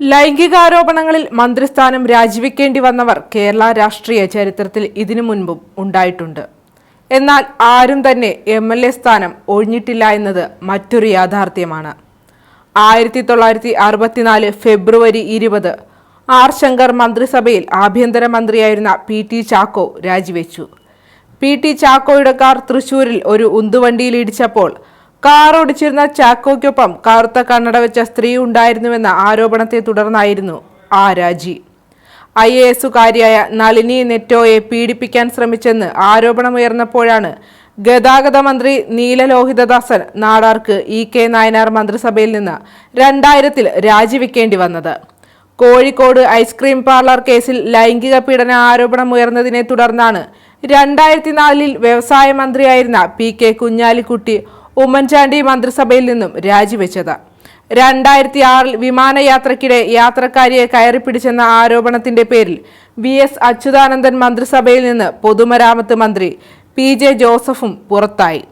ലൈംഗികാരോപണങ്ങളിൽ മന്ത്രിസ്ഥാനം രാജിവെക്കേണ്ടി വന്നവർ കേരള രാഷ്ട്രീയ ചരിത്രത്തിൽ ഇതിനു മുൻപും ഉണ്ടായിട്ടുണ്ട്. എന്നാൽ ആരും തന്നെ എം എൽ എ സ്ഥാനം ഒഴിഞ്ഞിട്ടില്ല എന്നത് മറ്റൊരു യാഥാർത്ഥ്യമാണ്. ആയിരത്തി തൊള്ളായിരത്തി അറുപത്തിനാല് ഫെബ്രുവരി ഇരുപത് ആർ ശങ്കർ മന്ത്രിസഭയിൽ ആഭ്യന്തരമന്ത്രിയായിരുന്ന പി ടി ചാക്കോ രാജിവെച്ചു. പി ടി ചാക്കോയുടെ കാർ തൃശൂരിൽ ഒരു ഉന്തുവണ്ടിയിൽ ഇടിച്ചപ്പോൾ കാർ ഓടിച്ചിരുന്ന ചാക്കോയ്ക്കൊപ്പം കറുത്ത കണ്ണട വെച്ച സ്ത്രീ ഉണ്ടായിരുന്നുവെന്ന ആരോപണത്തെ തുടർന്നായിരുന്നു ആ രാജി. ഐ എ എസുകാരിയായ നളിനി നെറ്റോയെ പീഡിപ്പിക്കാൻ ശ്രമിച്ചെന്ന് ആരോപണമുയർന്നപ്പോഴാണ് ഗതാഗത മന്ത്രി നീലലോഹിതദാസൻ നാടാർക്ക് ഇ കെ നായനാർ മന്ത്രിസഭയിൽ നിന്ന് രണ്ടായിരത്തിൽ രാജിവെക്കേണ്ടി വന്നത്. കോഴിക്കോട് ഐസ്ക്രീം പാർലർ കേസിൽ ലൈംഗിക പീഡന ആരോപണം ഉയർന്നതിനെ തുടർന്നാണ് രണ്ടായിരത്തി നാലിൽ വ്യവസായ മന്ത്രിയായിരുന്ന പി കെ കുഞ്ഞാലിക്കുട്ടി ഉമ്മൻചാണ്ടി മന്ത്രിസഭയിൽ നിന്നും രാജിവെച്ചത്. രണ്ടായിരത്തി ആറിൽ വിമാനയാത്രയ്ക്കിടെ യാത്രക്കാരിയെ കയറിപ്പിടിച്ചെന്ന ആരോപണത്തിന്റെ പേരിൽ വി എസ് അച്യുതാനന്ദൻ മന്ത്രിസഭയിൽ നിന്ന് പൊതുമരാമത്ത് മന്ത്രി പി ജെ ജോസഫും പുറത്തായി.